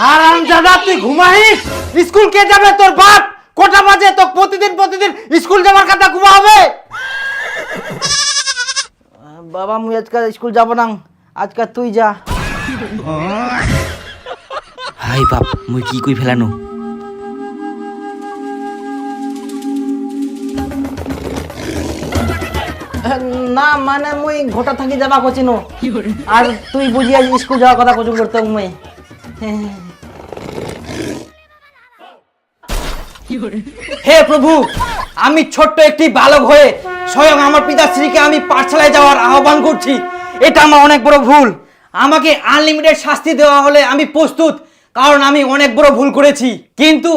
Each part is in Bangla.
হারাম তুই ঘুমাইস? স্কুল কে যাবে তোর বাপ? কটা বাজে তো প্রতিদিন প্রতিদিন স্কুল যাওয়ার কথা ঘুমা হবে বাবা মুই আজকাল স্কুল যাব না। আজকাল তুই যা। হাই বাপ মুই কি কই ফেলানো? না মানে মুই ঘটা থাকি যাবা কচিনো। আর তুই বুঝি আজ স্কুল যাওয়ার কথা কচু করতে মুই। হে প্রভু, আমি ছোট্ট একটি বালক হয়ে স্বয়ং আমার পিতাশ্রীকে আমি পাঠশালায় যাওয়ার আহ্বান করছি। এটা আমার অনেক বড় ভুল। আমাকে আনলিমিটেড শাস্তি দেওয়া হলে আমি প্রস্তুত, কারণ আমি অনেক বড় ভুল করেছি। কিন্তু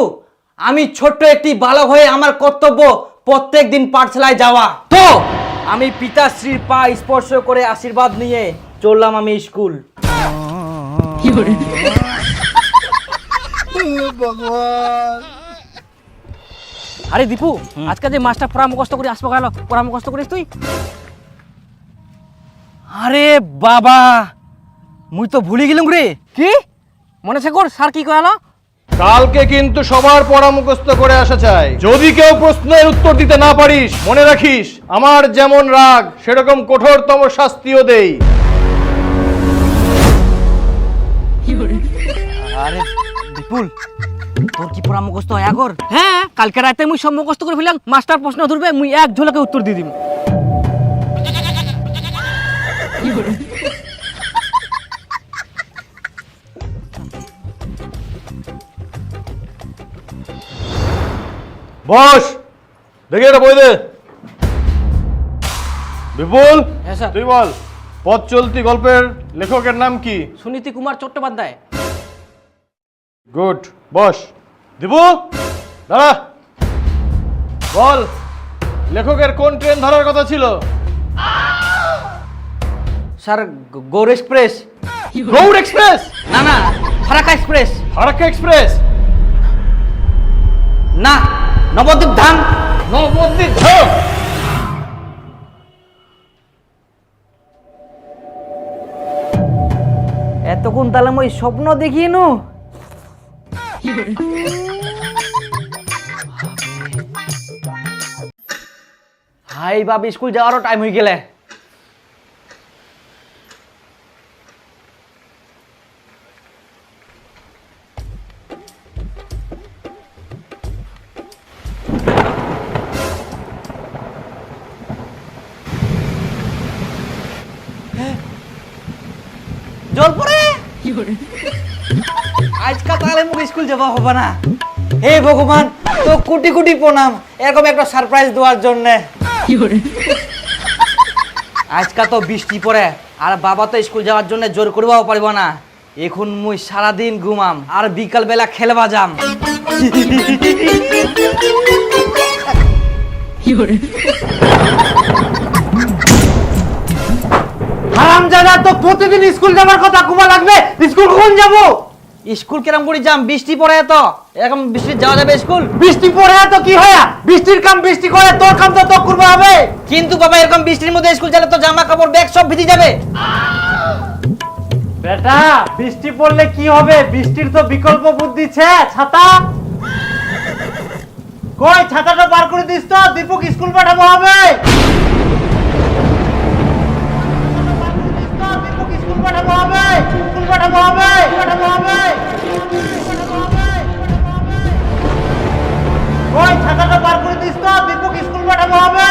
আমি ছোট্ট একটি বালক হয়ে আমার কর্তব্য প্রত্যেক দিন পাঠশালায় যাওয়া। তো, আমি পিতাশ্রীর পা স্পর্শ করে আশীর্বাদ নিয়ে চললাম আমি স্কুল। আরে দীপু আজকে যে মাছটা পড়া মুখস্থ করে আসব গেল পড়া মুখস্থ করিস তুই? আরে বাবা মুই তো ভুলে গেলাম রে। কি? মনে আছে কর স্যার কি কয়ালো কালকে কিন্তু সবার পড়া মুখস্থ করে আসা চাই। যদি কেউ প্রশ্নের উত্তর দিতে না পারিস মনে রাখিস আমার যেমন রাগ সেরকম কঠোরতম শাস্তিও দেই। বিপুল তোর কি পড়া মুখস্থ হয় আগর? হ্যাঁ কালকে রাতে মুই সব মুখস্থ করে ফেলাম মাস্টার প্রশ্ন ধরবে মুই এক ঝোলাকে উত্তর দিয়ে দিব বস দেখি এটা বই দে। বিপুল হ্যাঁ, স্যার। তুই বল পথ চলতি গল্পের লেখকের নাম কি? সুনীতি কুমার চট্টোপাধ্যায়। Good boss. দিবু দাঁড়া। বল লেখকের কোন ট্রেন ধরার কথা ছিল? Sir Gour express. Gour express? না না ফারাক্কা এক্সপ্রেস। ফারাক্কা এক্সপ্রেস? না নবদ্বীপ ধাম। নবদ্বীপ ধাম। এতক্ষণ তাহলে মই স্বপ্ন দেখি নু? হাই বাপ স্কুল যাওয়ারও টাইম হয়ে গেলে। স্কুল যাওয়া হবে না। হে ভগবান তো কোটি কোটি প্রণাম। এরকম একটা সারপ্রাইজ দেওয়ার জন্য। আজকাল তো বৃষ্টি পড়ে আর বাবা তো স্কুল যাওয়ার জন্য জোর করবাও পারব না। এখন মুই সারাদিন ঘুমাম আর বিকাল বেলা খেলবা যাম। হারাম জানা তো প্রতিদিন স্কুল যাবার কথা কুমা লাগবে? স্কুল কখন যাব? স্কুল কেরম করে যাম বৃষ্টি পড়ে তো। এরকম বৃষ্টি যাওয়া যাবে স্কুল? বৃষ্টি পড়ে তো কি হয়? বৃষ্টির কাম বৃষ্টি করে তোর কাম তো তোর করবে হবে। কিন্তু বাবা এরকম বৃষ্টির মধ্যে স্কুল গেলে তো জামা কাপড় ব্যাগ সব ভিজে যাবে। বেটা বৃষ্টি পড়লে কি হবে? বৃষ্টির তো বিকল্প বুদ্ধি ছে ছাতা। কই ছাতাটা বার করে দিস তো দীপক স্কুল পাঠাবো হবে। দীপক স্কুল পাঠাবো হবে। পাঠাবো হবে। পাঠাবো হবে ওই ছাতাটা বার করে দিস তো, দীপক স্কুল পাঠাবো হবে।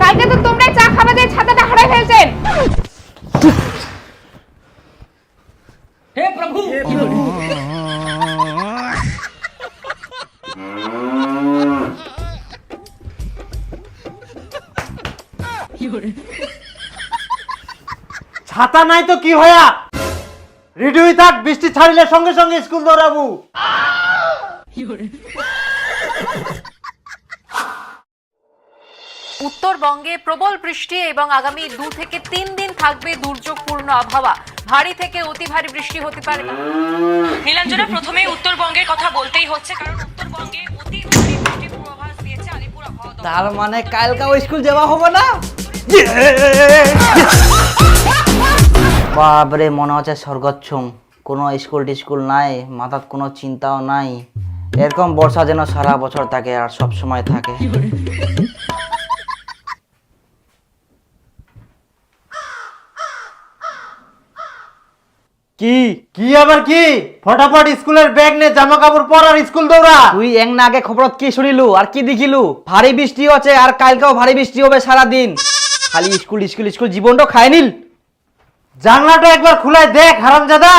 কালকে তো তোমরা চা খাবে দিয়ে ছাতাটা হারাই ফেলছেন। ছাতা নাই তো কি হয়া? রেডি হই থাক বৃষ্টি ছাড়িলে সঙ্গে সঙ্গে স্কুল দৌড়াবো। উত্তরবঙ্গে প্রবল বৃষ্টি এবং আগামী দু থেকে তিন দিন থাকবে দুর্যোগপূর্ণ আবহাওয়া। ভারী থেকে অতি ভারী বৃষ্টি হতে পারে। নীলাঞ্জনা প্রথমে উত্তরবঙ্গের কথা বলতেই হচ্ছে কারণ উত্তরবঙ্গে অতি ভারী বৃষ্টির পূর্বাভাস দিয়েছে আলিপুর আবহাওয়া। তার মানে কালকাও স্কুল যাওয়া হবে না? বাপরে মনে হচ্ছে স্বর্গচ্ছম কোনো স্কুল টিস্কুল নাই মাথার কোনো চিন্তাও নাই। এরকম বর্ষা যেন সারা বছর থাকে আর সব সময় থাকে। কি? কি আবার কি? ফটাফট স্কুলের ব্যাগ নে জামা কাপড় পর আর স্কুল দৌড়া। তুই এক না আগে খবরত কি শুনিলু? আর কি দেখিলু? ভারী বৃষ্টি হচ্ছে আর কালকেও ভারী বৃষ্টি হবে সারা দিন খালি স্কুল স্কুল স্কুল জীবনটাও খায় নিল। জানলাটা একবার খুলে দেখ হারামজাদা।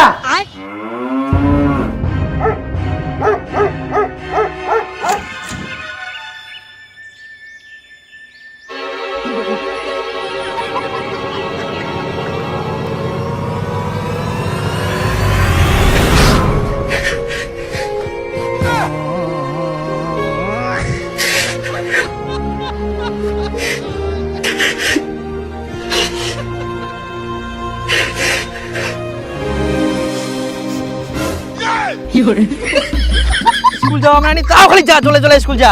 স্কুল যাওয়া মানে তাও খালি যা, চলে চলে, স্কুল যা।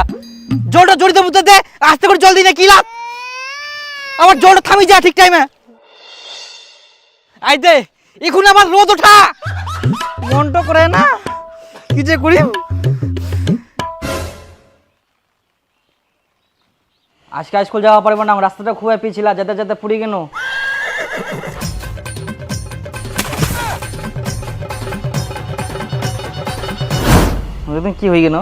জড়িতে বুঝতে আস্তে করে জল দিই না, কি লাভ? আমার থামি যা ঠিক টাইমে আই দে, এখন আবার রোদ ওঠা। মনটা করে না, কি যে করি? আজকে স্কুল যাওয়া পারব না রাস্তাটা খুবই পিছিলা যেতে যেতে পুরি কেন কি হয়ে গেল?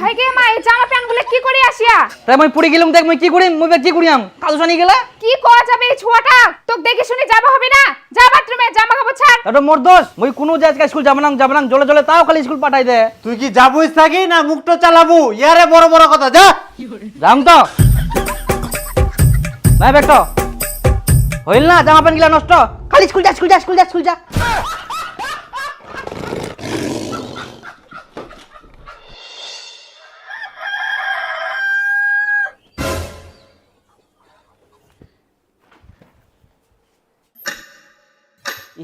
হাই গে মা এই জামা প্যান্টগুলো কি করে আসিয়া? তাই মই পুরি গেলাম দেখ মই কি করিম মই কি করিয়াম কাজু সানি গেলে? কি করা যাবে এই ছোয়াটা? তোকে দেখে শুনে যাবা হবে না? যা বাথরুমে জামা কাপড় ছাড়। এটা মোর দোষ? মই কোনো যে আজকে স্কুল যাব না যাব না জলে জলে তাও খালি স্কুল পাঠাই দে। তুই কি যাবুই থাকি না মুখটা চালাবু? ইয়ারে বড় বড় কথা যা। যাম তো। নাই বেটো হইল না জামা প্যান্ট গিলা নষ্ট। খালি স্কুল যা স্কুল যা স্কুল যা স্কুল যা।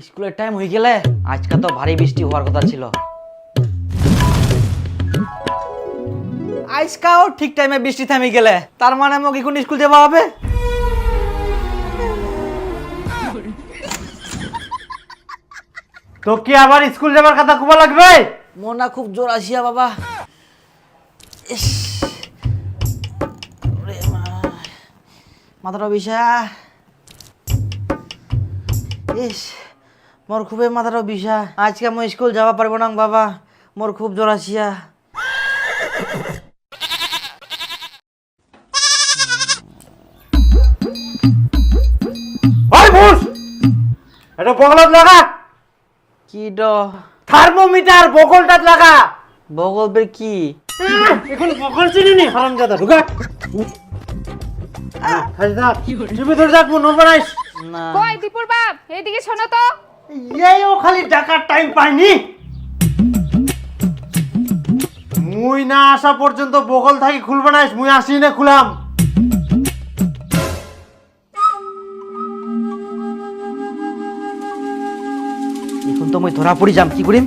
স্কুলের টাইম হয়ে গেলে আজকে তো ভারী বৃষ্টি হওয়ার কথা ছিল। আজকাও ঠিক টাইমে বৃষ্টি থামি গেলে। তার মানে আমাকে এখন স্কুল যাওয়া হবে? তো কি আবার স্কুল যাবার কথা খুব লাগবে? মনটা খুব জোর আসিয়া বাবা। মাথাটা বিষা। ইস। মোর খুবই মাথাটা বিষা। আজকে মই স্কুল যাওয়া পারব না বাবা। মোর খুব জোর আসিয়া। এটা বগলত লাগা? কি ড? থার্মোমিটার বগলটাত লাগা। বগল বের কি? এখন বগল চিনি নি? হারামজাদা ঢুকা। হাজদা টিভি ধরে যাক মন না। কই দীপুর বাপ এইদিকে শোনো তো। এইও খালি ডাকার টাইম পাইনি। মুই না আসা পর্যন্ত বগল থাকি খুলবে না মুই আসি না খুলাম। এখন তো মই ধরা পড়ি যাম কি করিম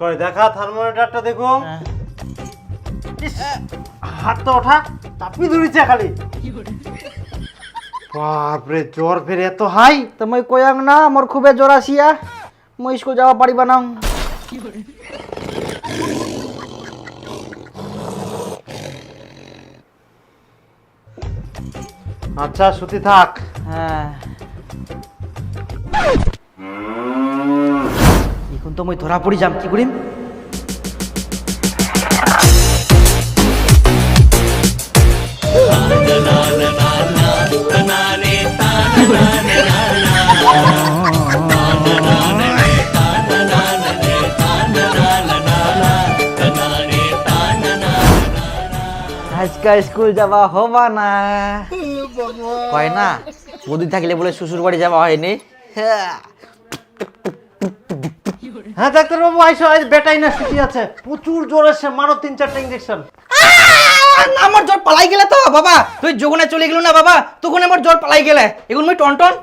কই দেখা থার্মোমিটারটা দেখো। ইস, হাত তো ওঠা চাপি ধরেছে খালি। বাপরে জ্বর ফের এত হাই? তো মই কয়াং না মোর খুবই জোর আসিয়া। মই স্কুল যাওয়া পারিবা না। আচ্ছা সুতি থাক। হ্যাঁ। এখন তো মই ধরা পড়ি যাম কি করিম? আজকে স্কুল যাওয়া হবা না। হয় না? বদি থাকলে বলে শ্বশুর বাড়ি যাওয়া হয়নি? হ্যাঁ ডাক্তার বাবু আইসো আজ বেটাই না ছুটি আছে। প্রচুর জ্বর এসে মারো তিন চারটা ইঞ্জেকশন আমার জ্বর পালাই গেলে তো বাবা। তুই যখন চলে গেল না বাবা। তখন আমার জ্বর পালাই গেলে। এখন মই টন টন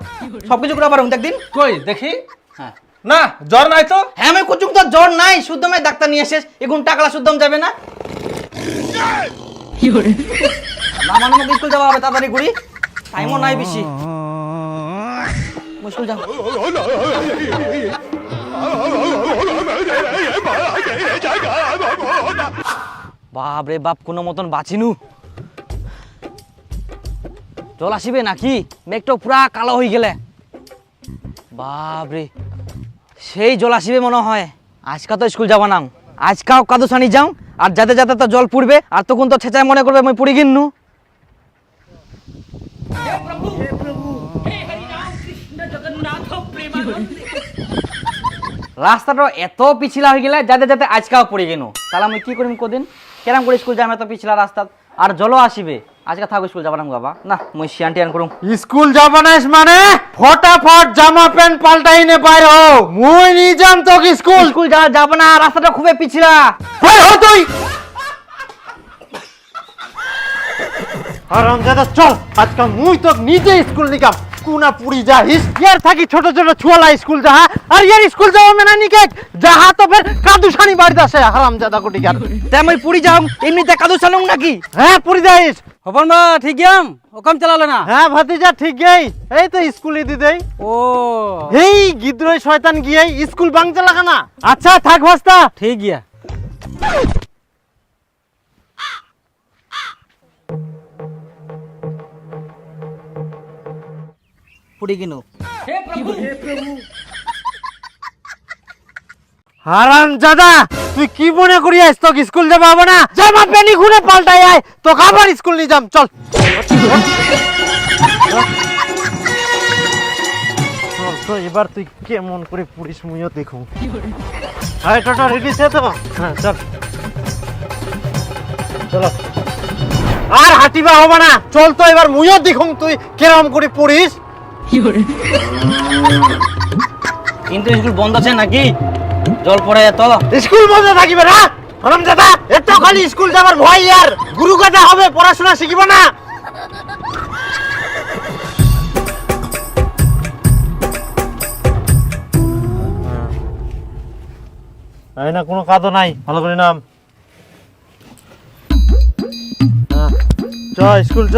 সবকিছু করে পারুম একদিন কই দেখি? হ্যাঁ। না জ্বর নাই তো? হ্যাঁ আমি কুচুম তো জ্বর নাই। শুদ্ধ ডাক্তার নিয়ে এসেস এখন টাকলা শুদ্ধম যাবে না। যাও। বাপ রে বাপ, কোনো মতন বাঁচিনু। জল আসিবে নাকি? মেঘটা পুরা কালো হয়ে গেলে। বাপ রে সেই জল আসিবে মনে হয়। আজকা তো স্কুল যাবা না আজকাও কাদু সানি যাও আর যাতে যাতে তো জল পুড়বে আর তখন তো ছেঁচায় মনে করবে আমি পুড়ি গিন্নু। রাস্তাটা এত পিছিলা হয়ে গেলে যাতে যাতে আজকাও পড়ে গেল তাহলে আমি কি করিম কদিন? কেরাম করে স্কুল যাম এত পিছিলা রাস্তা আর জলও আসিবে। আজকে থাকো স্কুল যাবা না বাবা? না মুই শিয়ান টিয়ান করুম। স্কুল যাবানাস মানে? ফটাফট জামা প্যান্ট পাল্টাই নে বাইর হও। মুই নি যাম তো স্কুল। স্কুল যাওয়া যাবা না রাস্তাটা খুবই পিছলা। বাইর হ তুই। আরাম দাদা চল আজকে মুই তো নিজে স্কুল নিকাম কুনা পুরি যাহিস। ইয়ার থাকি ছোট ছোট ছুয়ালা স্কুল যাহা আর ইয়ার স্কুল যাওয়া মেনা নিকে যাহা তো ফের কাদুসানি বাড়িতে আসে হারাম দাদা কোটিকার তাই আমি পুরি যাও এমনিতে কাদু চালুম নাকি? হ্যাঁ পুরি যাইস। হবন বা ঠিক গেম ওকাম চালালে না? হ্যাঁ ভাতিজা ঠিক গেই। এই তো স্কুলে দিদেই ও। এই গিদ্রই শয়তান গিয়ে স্কুল বাংচা লাগা না। আচ্ছা থাক ভাস্তা। ঠিক গিয়া। পুরি কিনু হারাম দাদা তুই কি মনে করি আইস তোকে স্কুল যাবা হবে না? জামা প্যানি ঘুরে পাল্টাই আয় তোকে আবার স্কুল নিয়ে যাম চল। তো এবার তুই কেমন করে পুলিশ মুইও দেখুন হ্যাঁ টোটো রেডি সে তো? হ্যাঁ চল। চলো। আর হাঁটিবা হবে না। চল তো এবার মুইও দেখুন তুই কেরম করে পড়িস। কিন্তু স্কুল বন্ধ আছে নাকি? জল পড়ে এত স্কুল বন্ধ থাকিবে না? হারাম দাদা এত খালি স্কুল যাবার ভয় আর গুরু কথা হবে পড়াশোনা শিখিব না। এই না কোনো কাদো নাই ভালো করে নাম। চ স্কুল চ।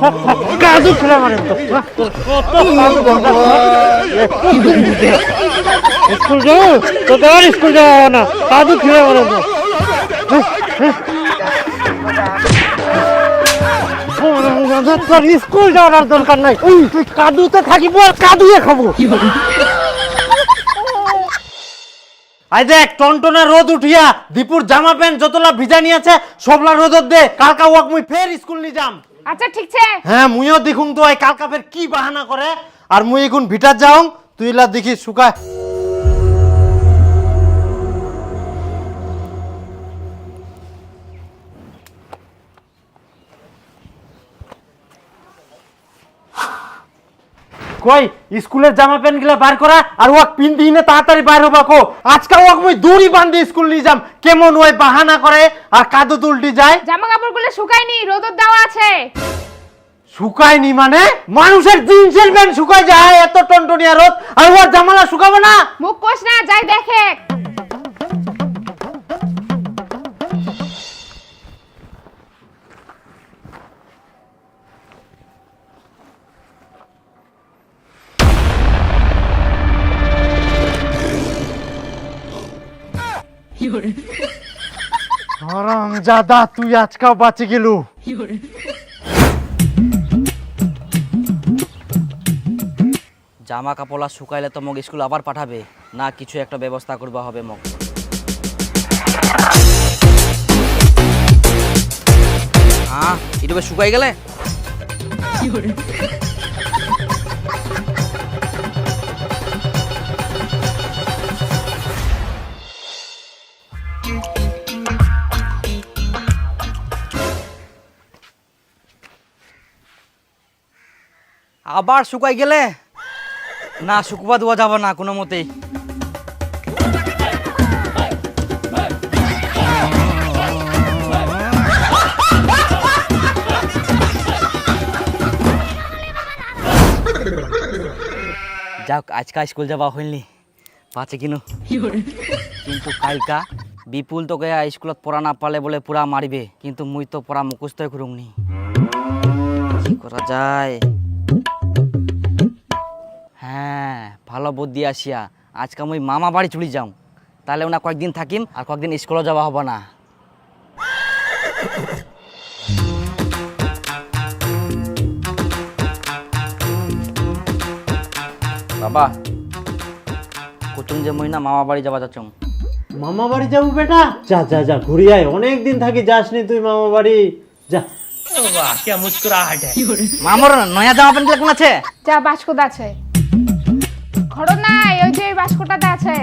সব খেলে মানে স্কুল না মানে তোর স্কুল যাওয়ার দরকার নাই তুই কাদুতে থাকিব আর কাদুয়ে খাব আই দেখ টনটনা রোদ উঠিয়া দীপুর জামা প্যান্ট যতলা ভিজা নিয়েছে সবলা রোদত দে। কালকা ওয়াক মুই ফের স্কুল নি যাম। আচ্ছা ঠিক আছে হ্যাঁ মুইও দেখুন তো আই কালকা ফের কি বাহানা করে। আর মুই এখন ভিটার যাও তুইলা দেখি শুকায়। কই স্কুলের জামা প্যান্টগুলা বার করা আর ওয়াক পিন্দি না তাড়াতাড়ি বার হবা কো। আজকে ওয়াক মুই দড়ি বান্ধি স্কুল নিয়ে যাম। কেমন ওই বাহানা করে আর কাদো তুলটি যায়? জামা কাপড় কাপড়গুলো শুকায়নি রোদর দেওয়া আছে। শুকায়নি মানে? মানুষের জিন্সের প্যান্ট শুকাই যায় এত টনটনিয়া রোদ আর ওর জামালা শুকাবে না? মুখ কোষ না যাই দেখে আরাম জাদা তুই আজকাও বাঁচে গেলু জামা কাপড় শুকাইলে তো মগ স্কুল আবার পাঠাবে না কিছু একটা ব্যবস্থা করবা হবে মগ হ্যাঁ এটুকু শুকাই গেলে আবার শুকাই গেলে? না, শুকবা দেওয়া যাবে না, কোনো মতেই। যাক, আজকা স্কুল যাবা হইলি পাচ্ছে কিনো? কিন্তু কালকা বিপুল তোকে স্কুলত পড়া না পালে বলে পুরা মারিবে, কিন্তু মুই তো পড়া মুখস্থ করুমনি কি করা যায়? হ্যাঁ ভালো বুদ্ধি আসিয়া। আজকে মুই মামা বাড়ি চলে যাও তাহলে ওনা কয়েকদিন থাকিম আর কয়েকদিন স্কুলে যাওয়া হবে না। বাবা কুটুম যে মুই না মামা বাড়ি যাওয়া যাচ্ছ মামা বাড়ি যাব বেটা? যা যা যা ঘুরে আয়। অনেক দিন থাকি যাসনি তুই মামা বাড়ি। যা। মামার নয়া জামা প্যান্ট কোন আছে? যা বাস্কটা আছে। ঘর নাই ওই যে বাস্কটাতে আছে।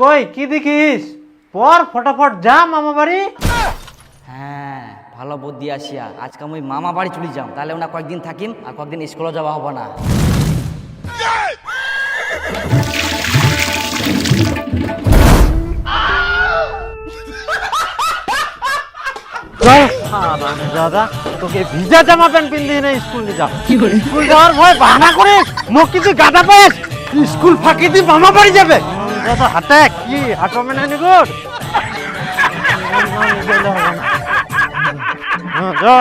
কই কি দেখিস? পর ফটাফট যা মামা বাড়ি। হ্যাঁ ভালো বুদ্ধি আসিয়া। আজকে মুই মামা বাড়ি চলে যাও তাহলে ওনা কয়েকদিন থাকিম আর কয়েকদিন স্কুলে যাওয়া হবে না। দাদা তোকে ভিজা জামা প্যান্ট পিন্দি না স্কুল যা। স্কুল যাওয়ার ভয় বাহানা করে মুখ কিছু গাদা পেস স্কুল ফাঁকি দিয়ে মামা বাড়ি যাবে। দাদা হাতে কি হাঁটো মেনে নি গুড যা।